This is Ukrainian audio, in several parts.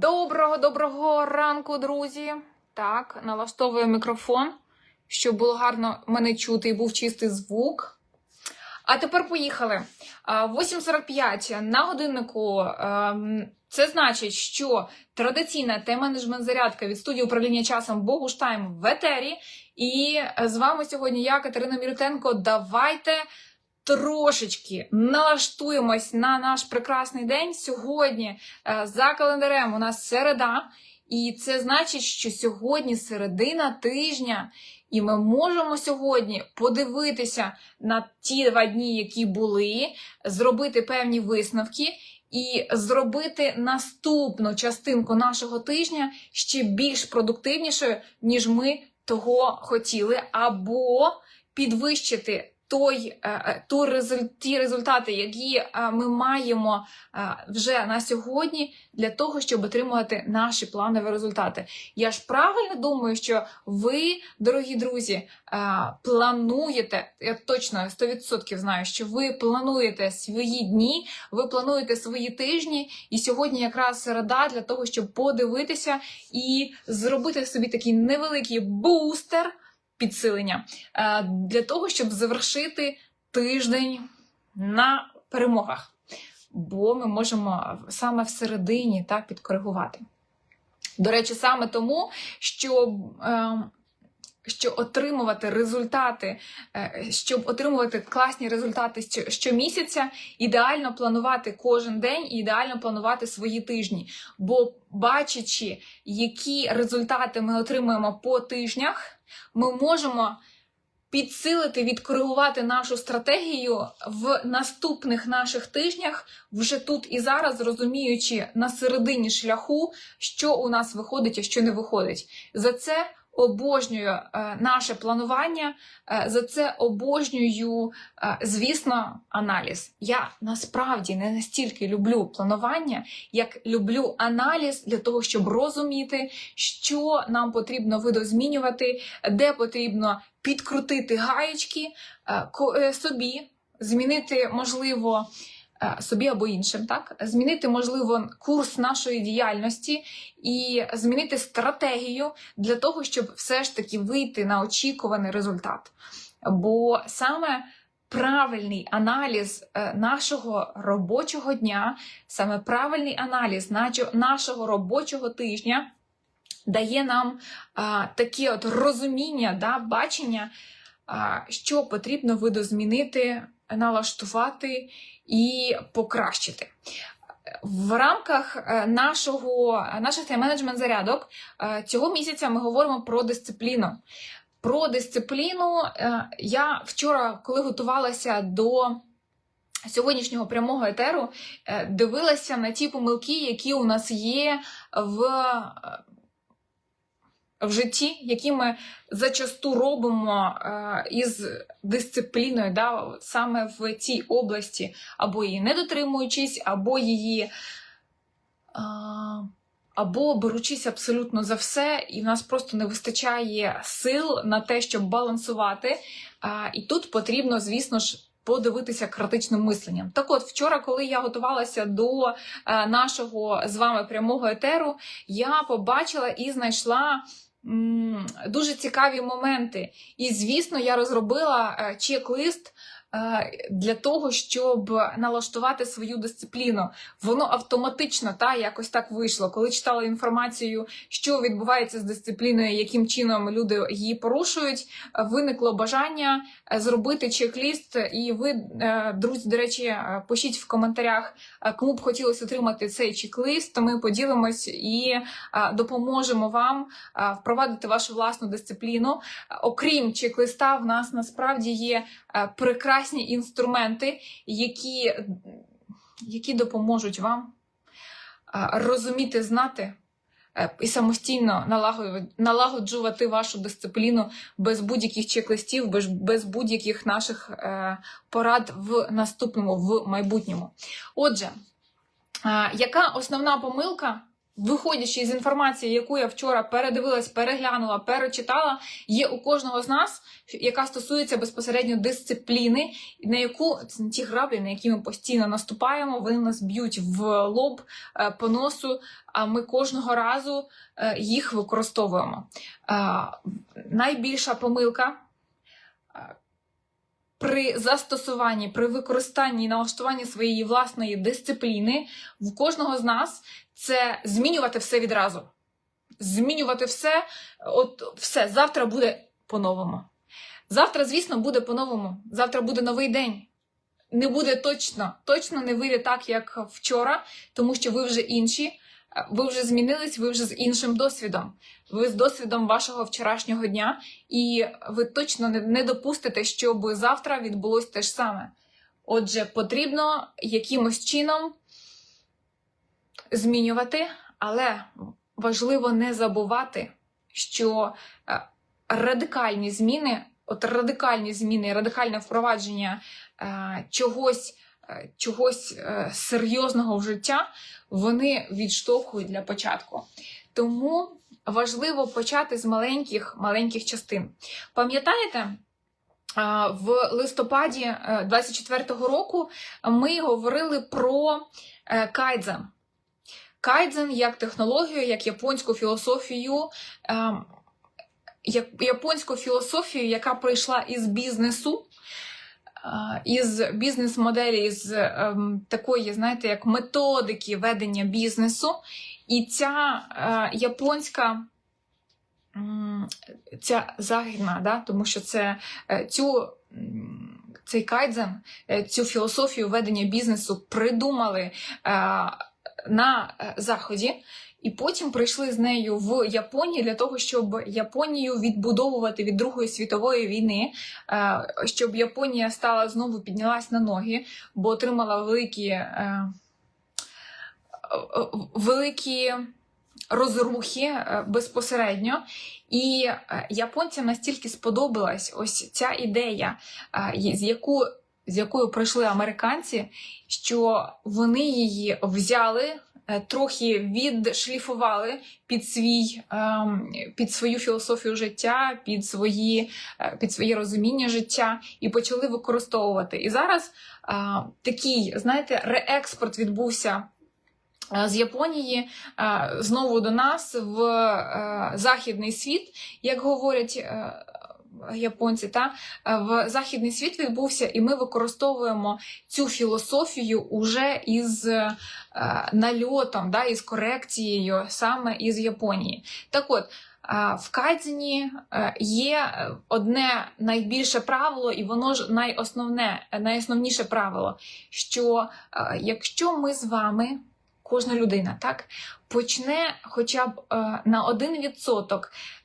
Доброго доброго ранку, друзі. Так, налаштовую мікрофон, щоб було гарно мене чути і був чистий звук. А тепер поїхали. 8.45 на годиннику. Це значить, що традиційна тайм-менеджмент зарядка від студії управління часом Богуштайм в етері. І з вами сьогодні я, Катерина Мірютенко. Давайте трошечки налаштуємось на наш прекрасний день. Сьогодні е, за календарем у нас середа, і це значить, що сьогодні середина тижня, і ми можемо сьогодні подивитися на ті два дні, які були, зробити певні висновки. І зробити наступну частинку нашого тижня ще більш продуктивнішою, ніж ми того хотіли, або підвищити той, е, е, ті результати, які е, ми маємо вже на сьогодні, для того, щоб отримувати наші планові результати. Я ж правильно думаю, що ви, дорогі друзі, плануєте, я точно 100% знаю, що ви плануєте свої дні, ви плануєте свої тижні, і сьогодні якраз середа для того, щоб подивитися і зробити собі такий невеликий бустер підсилення е, для того, щоб завершити тиждень на перемогах. Бо ми можемо саме всередині так підкоригувати. До речі, саме тому, що, е, що отримувати результати, е, щоб отримувати класні результати щомісяця, ідеально планувати кожен день і ідеально планувати свої тижні. Бо бачачи, які результати ми отримуємо по тижнях, ми можемо підсилити, відкоригувати нашу стратегію в наступних наших тижнях, вже тут і зараз, розуміючи на середині шляху, що у нас виходить, а що не виходить. За це обожнюю е, наше планування, е, за це обожнюю, е, звісно, аналіз. Я насправді не настільки люблю планування, як люблю аналіз для того, щоб розуміти, що нам потрібно видозмінювати, де потрібно підкрутити гаєчки собі, змінити, можливо, собі або іншим, так? Змінити, можливо, курс нашої діяльності і змінити стратегію для того, щоб все ж таки вийти на очікуваний результат. Бо саме правильний аналіз е, нашого робочого дня, саме правильний аналіз нашого робочого тижня дає нам а, таке от розуміння, да, бачення, а, що потрібно видозмінити, налаштувати і покращити. В рамках е, нашого, наших тайм-менеджмент зарядок е, цього місяця ми говоримо про дисципліну. Про дисципліну е, я вчора, коли готувалася до сьогоднішнього прямого етеру, е, дивилася на ті помилки, які у нас є в е, в житті, які ми зачасту робимо е, із дисципліною, да, саме в цій області, або її не дотримуючись, або її. Е, або беручись абсолютно за все, і в нас просто не вистачає сил на те, щоб балансувати. А, і тут потрібно, звісно ж, подивитися критичним мисленням. Так от, вчора, коли я готувалася до е, нашого з вами прямого етеру, я побачила і знайшла дуже цікаві моменти. І, звісно, я розробила е, чек-лист. Е, Для того щоб налаштувати свою дисципліну, воно автоматично та якось так вийшло. Коли читала інформацію, що відбувається з дисципліною, яким чином люди її порушують, виникло бажання е, зробити чек-ліст. І ви, е, друзі, до речі, пишіть в коментарях, кому б хотілося отримати цей чек-лист. Ми поділимось і допоможемо вам впровадити вашу власну дисципліну. Окрім чек-листа, в нас насправді є е, прекрасні інструменти, які, які допоможуть вам розуміти, знати е, і самостійно налагоджувати- вашу дисципліну без будь-яких чек-листів, без, будь-яких наших е, порад в наступному, в майбутньому. Отже, яка основна помилка виходячи з інформації, яку я вчора передивилась, переглянула, перечитала, є у кожного з нас, яка стосується безпосередньо дисципліни, на яку ті граблі, на які ми постійно наступаємо, вони нас б'ють в лоб е, по носу, а ми кожного разу е, їх використовуємо. Е, Найбільша помилка. При застосуванні, при використанні і налаштуванні своєї власної дисципліни в кожного з нас це змінювати все відразу. Змінювати все, от все, завтра буде по-новому. Завтра, звісно, буде по-новому. Завтра буде новий день. Не буде точно, точно не вийде так, як вчора, тому що ви вже інші, ви вже змінились, ви вже з іншим досвідом. Ви з досвідом вашого вчорашнього дня, і ви точно не, допустите, щоб завтра відбулось те ж саме. Отже, потрібно якимось чином змінювати, але важливо не забувати, що е, радикальні зміни, от радикальні зміни, радикальне впровадження е, чогось, чогось е, серйозного в життя, вони відштовхують для початку. Тому важливо почати з маленьких маленьких частин. Пам'ятаєте? В листопаді е, 24-го року ми говорили про е, кайдзен. Кайдзен як технологію, як японську філософію, ем, як японську філософію, яка прийшла із бізнесу, е, із бізнес-моделі, з ем, такої, знаєте, як методики ведення бізнесу. І ця е, японська. Ця західна, да? тому що це е, цю, цей кайдзен, е, цю філософію ведення бізнесу придумали е, на заході, і потім прийшли з нею в Японію для того, щоб Японію відбудовувати від Другої світової війни, е, щоб Японія стала знову піднялась на ноги, бо отримала великі, е, е, великі розрухи безпосередньо. І японцям настільки сподобалась ось ця ідея, з яку з якою прийшли американці, що вони її взяли, трохи відшліфували під свій ем, під свою філософію життя, під свої е, під своє розуміння життя і почали використовувати. І зараз е, такий, знаєте, реекспорт відбувся. е, З Японії е, знову до нас в е, західний світ, як говорять е, японці, та е, в західний світ відбувся, і ми використовуємо цю філософію уже із е, нальотом, да, із корекцією саме із Японії. Так от. е, В Кайдзені е, є одне найбільше правило, і воно ж найосновне, найосновніше правило, що якщо ми з вами, кожна людина, так, почне хоча б е, на 1%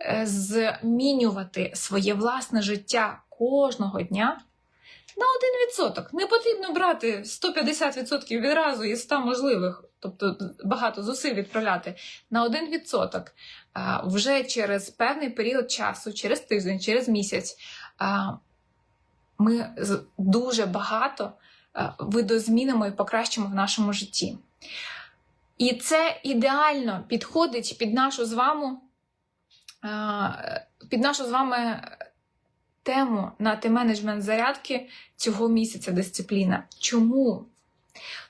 е, змінювати своє власне життя кожного дня. На 1%. Не потрібно брати 150% відразу із 100 можливих, тобто багато зусиль відправляти. На 1% вже через певний період часу, через тиждень, через місяць, ми дуже багато видозмінимо і покращимо в нашому житті. І це ідеально підходить під нашу з вами, під нашу з вами тему на ти-менеджмент зарядки цього місяця дисципліна. Чому?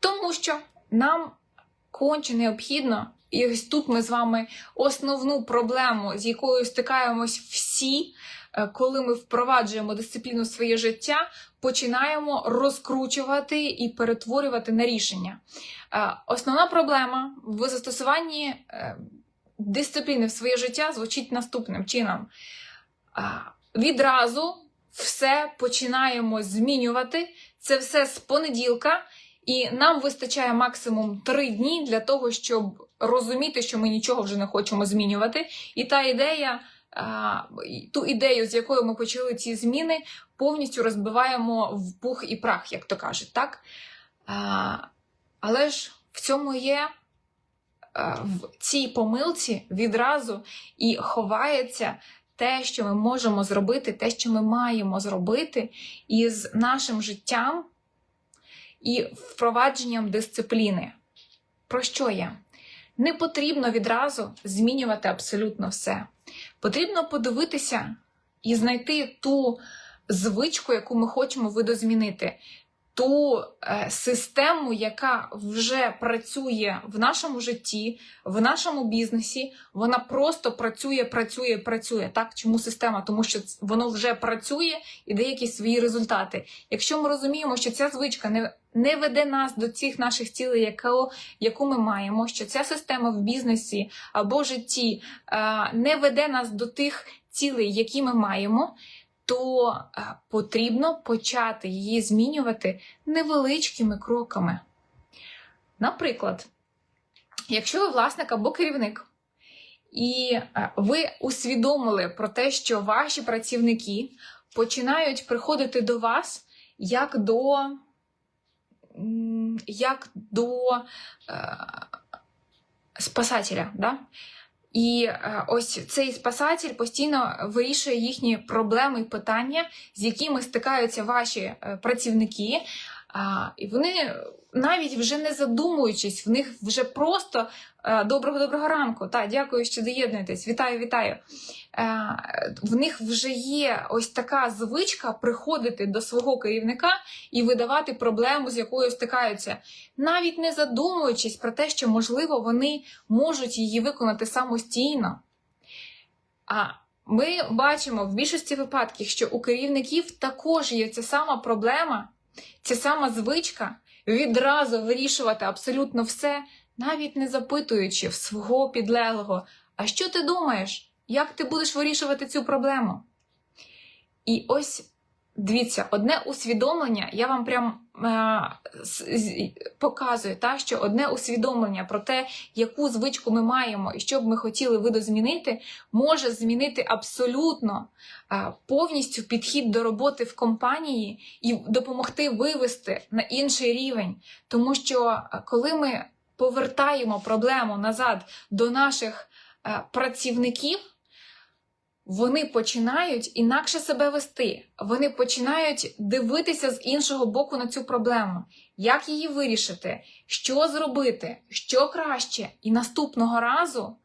Тому що нам конче необхідно, і ось тут ми з вами основну проблему, з якою стикаємось всі, коли ми впроваджуємо дисципліну в своє життя, починаємо розкручувати і перетворювати на рішення. Е, Основна проблема в застосуванні е, дисципліни в своє життя звучить наступним чином. Відразу все починаємо змінювати. Це все з понеділка, і нам вистачає максимум три дні для того, щоб розуміти, що ми нічого вже не хочемо змінювати. І та ідея, ту ідею, з якою ми почали ці зміни, повністю розбиваємо в пух і прах, як то кажуть, так? Але ж в цьому є. В цій помилці відразу і ховається те, що ми можемо зробити, те, що ми маємо зробити із нашим життям і впровадженням дисципліни. Про що я? Не потрібно відразу змінювати абсолютно все. Потрібно подивитися і знайти ту звичку, яку ми хочемо видозмінити, ту е, систему, яка вже працює в нашому житті, в нашому бізнесі. Вона просто працює, працює, працює. Так, чому система? Тому що воно вже працює і дає якісь свої результати. Якщо ми розуміємо, що ця звичка не, не веде нас до цих наших цілей, яку, яку ми маємо, що ця система в бізнесі або в житті е, не веде нас до тих цілей, які ми маємо, то е, потрібно почати її змінювати невеличкими кроками. Наприклад, якщо ви власник або керівник, і е, ви усвідомили про те, що ваші працівники починають приходити до вас як до, як до е, спасателя. Да? І е, ось цей спасатель постійно вирішує їхні проблеми і питання, з якими стикаються ваші е, працівники. А, і вони навіть вже не задумуючись, в них вже просто е, доброго доброго ранку. Та, дякую, що доєднуєтесь. Вітаю, вітаю. Е, в них вже є ось така звичка приходити до свого керівника і видавати проблему, з якою стикаються, навіть не задумуючись про те, що можливо вони можуть її виконати самостійно. А ми бачимо в більшості випадків, що у керівників також є ця сама проблема, ця сама звичка відразу вирішувати абсолютно все, навіть не запитуючи в свого підлеглого, а що ти думаєш? Як ти будеш вирішувати цю проблему? І ось дивіться, одне усвідомлення, я вам прям е, показую, та, що одне усвідомлення про те, яку звичку ми маємо і що б ми хотіли видозмінити, може змінити абсолютно е, повністю підхід до роботи в компанії і допомогти вивести на інший рівень. Тому що е, коли ми повертаємо проблему назад до наших е, працівників, вони починають інакше себе вести. Вони починають дивитися з іншого боку на цю проблему, як її вирішити, що зробити, що краще. І наступного разу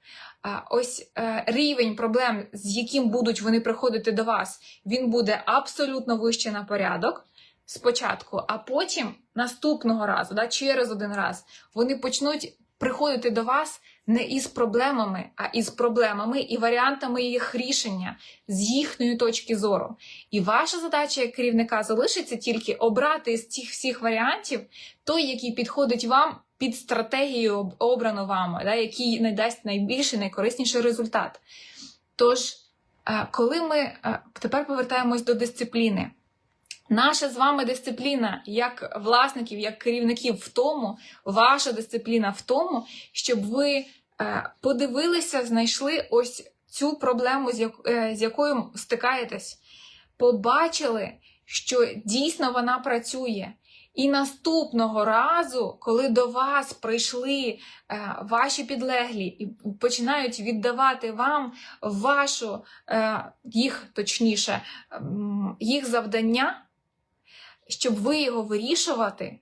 ось е, рівень проблем, з яким будуть вони приходити до вас, він буде абсолютно вище на порядок. Спочатку, а потім наступного разу, да, через один раз, вони почнуть приходити до вас не із проблемами, а із проблемами і варіантами їх рішення з їхньої точки зору. І ваша задача як керівника залишиться тільки обрати з цих всіх варіантів той, який підходить вам під стратегію обрану вами, да, який надасть найбільший, найкорисніший результат. Тож, е, коли ми е, тепер повертаємось до дисципліни. Наша з вами дисципліна як власників, як керівників в тому, ваша дисципліна в тому, щоб ви е, подивилися, знайшли ось цю проблему, е, з якою стикаєтесь, побачили, що дійсно вона працює. І наступного разу, коли до вас прийшли е, ваші підлеглі і починають віддавати вам вашу, їх точніше, їх завдання, щоб ви його вирішувати,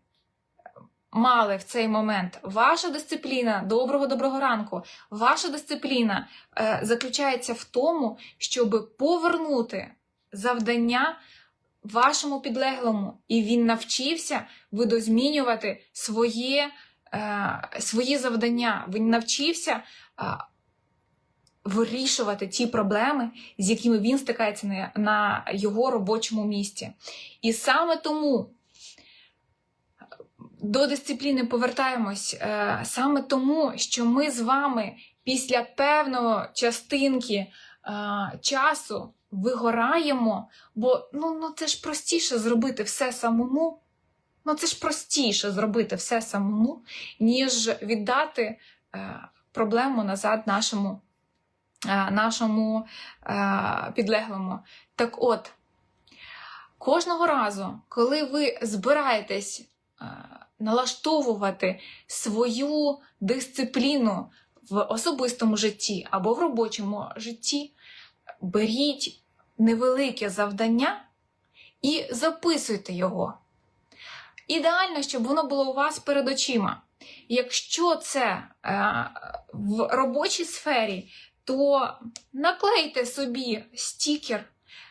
мали в цей момент. Ваша дисципліна, доброго доброго ранку. Ваша дисципліна е, заключається в тому, щоб повернути завдання вашому підлеглому, і він навчився видозмінювати своє, е, свої завдання. Він навчився. е, Вирішувати ті проблеми, з якими він стикається на, його робочому місці. І саме тому до дисципліни повертаємось е, саме тому, що ми з вами після певної частинки е, часу вигораємо, бо ну, ну це ж простіше зробити все самому. Ну це ж простіше зробити все самому, ніж віддати е, проблему назад нашому, е, нашому е, підлеглому. Так от, кожного разу, коли ви збираєтесь е, налаштовувати свою дисципліну в особистому житті або в робочому житті, беріть невелике завдання і записуйте його. Ідеально, щоб воно було у вас перед очима. Якщо це е, в робочій сфері, то наклейте собі стікер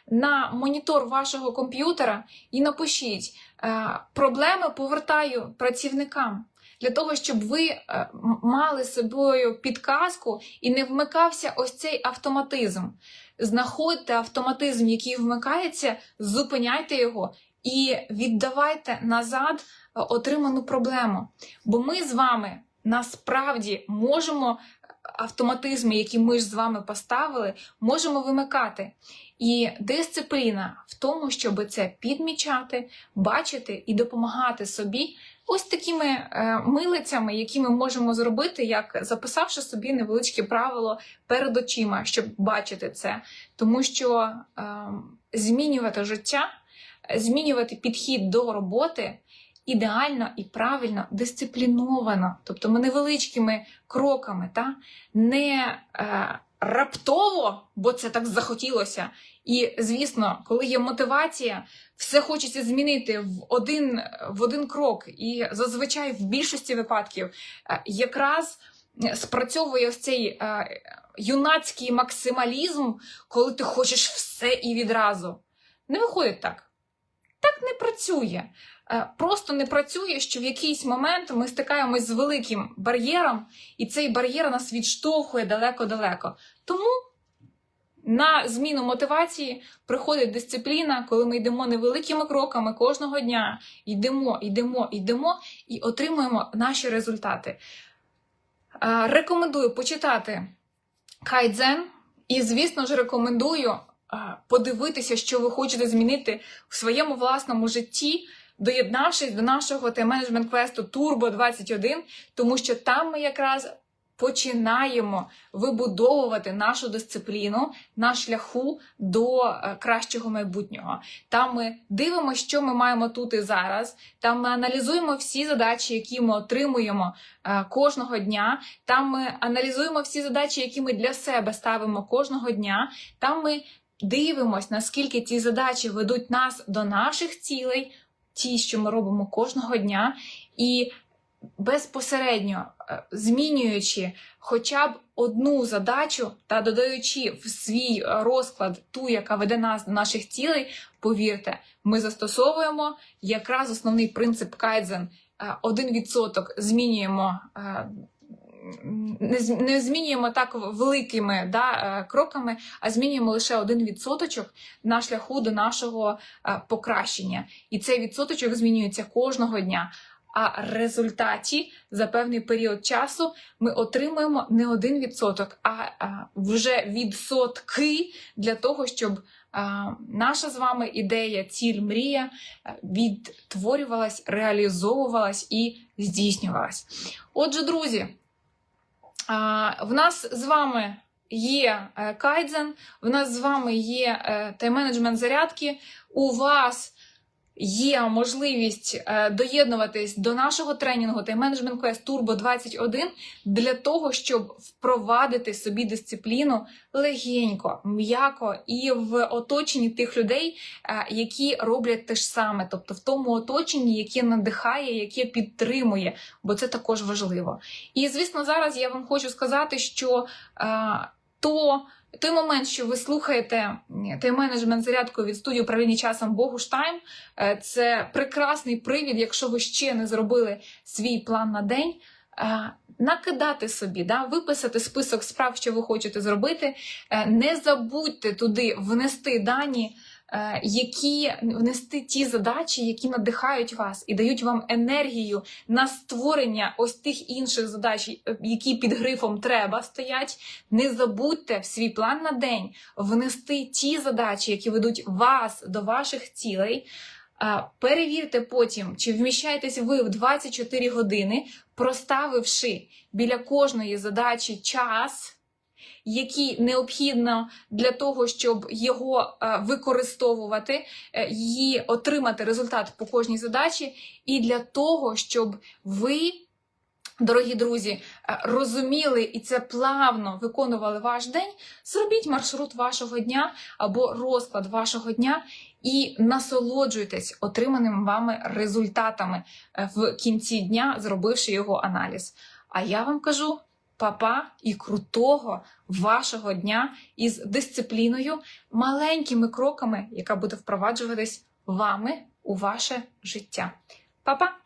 на монітор вашого комп'ютера і напишіть е, проблеми повертаю працівникам. Для того, щоб ви е, мали собою підказку і не вмикався ось цей автоматизм. Знаходьте автоматизм, який вмикається, зупиняйте його і віддавайте назад е, отриману проблему. Бо ми з вами насправді можемо автоматизми, які ми ж з вами поставили, можемо вимикати. І дисципліна в тому, щоб це підмічати, бачити і допомагати собі ось такими е, милицями, які ми можемо зробити, як записавши собі невеличке правило перед очима, щоб бачити це. Тому що е, змінювати життя, змінювати підхід до роботи ідеально і правильно, дисципліновано, тобто ми невеличкими кроками, та? не е, раптово, бо це так захотілося. І, звісно, коли є мотивація, все хочеться змінити в один, в один крок. І зазвичай в більшості випадків е, якраз спрацьовує ось цей е, юнацький максималізм, коли ти хочеш все і відразу. Не виходить так. Так не працює. Е, Просто не працює, що в якийсь момент ми стикаємось з великим бар'єром, і цей бар'єр нас відштовхує далеко-далеко. Тому на зміну мотивації приходить дисципліна, коли ми йдемо невеликими кроками кожного дня, йдемо, йдемо, йдемо і отримуємо наші результати. Е, Рекомендую почитати Кайдзен, і, звісно ж, рекомендую е, подивитися, що ви хочете змінити в своєму власному житті, доєднавшись до нашого тайм-менеджмент квесту Turbo 21, тому що там ми якраз починаємо вибудовувати нашу дисципліну на шляху до е, кращого майбутнього. Там ми дивимося, що ми маємо тут і зараз. Там ми аналізуємо всі задачі, які ми отримуємо е, кожного дня. Там ми аналізуємо всі задачі, які ми для себе ставимо кожного дня. Там ми дивимося, наскільки ці задачі ведуть нас до наших цілей, ті, що ми робимо кожного дня, і безпосередньо е, змінюючи хоча б одну задачу та додаючи в свій е, розклад ту, яка веде нас до наших цілей, повірте, ми застосовуємо якраз основний принцип Кайдзен. Е, 1% змінюємо. Е, Не, змінюємо так великими да, е, кроками, а змінюємо лише один відсоточок на шляху до нашого е, покращення. І цей відсоточок змінюється кожного дня. А результаті за певний період часу ми отримуємо не один відсоток, а, а вже відсотки для того, щоб наша з вами ідея, ціль, мрія е, відтворювалась, реалізовувалась і здійснювалась. Отже, друзі, в нас з вами є е, кайдзен, в нас з вами є е, тайм-менеджмент зарядки. У вас є можливість е, доєднуватись до нашого тренінгу Тайм-менеджмент Quest Turbo 21 для того, щоб впровадити собі дисципліну легенько, м'яко і в оточенні тих людей, е, які роблять те ж саме, тобто в тому оточенні, яке надихає, яке підтримує, бо це також важливо. І звісно, зараз я вам хочу сказати, що е, то. Той момент, що ви слухаєте тайм-менеджмент зарядку від студії управління часом Богуштайм, е, це прекрасний привід, якщо ви ще не зробили свій план на день. е, Накидати собі, да, виписати список справ, що ви хочете зробити. Е, Не забудьте туди внести дані, які внести ті задачі, які надихають вас і дають вам енергію на створення ось тих інших задач, е, які під грифом треба стоять. Не забудьте в свій план на день внести ті задачі, які ведуть вас до ваших цілей. Перевірте потім, чи вміщаєтесь ви в 24 години, проставивши біля кожної задачі час, який необхідно для того, щоб його е, використовувати, е, її отримати результат по кожній задачі, і для того, щоб ви. Дорогі друзі, е, розуміли і це плавно виконували ваш день, зробіть маршрут вашого дня або розклад вашого дня і насолоджуйтесь отриманими вами результатами в кінці дня, зробивши його аналіз. А я вам кажу папа і крутого вашого дня із дисципліною, маленькими кроками, яка буде впроваджуватись вами у ваше життя. Па-па!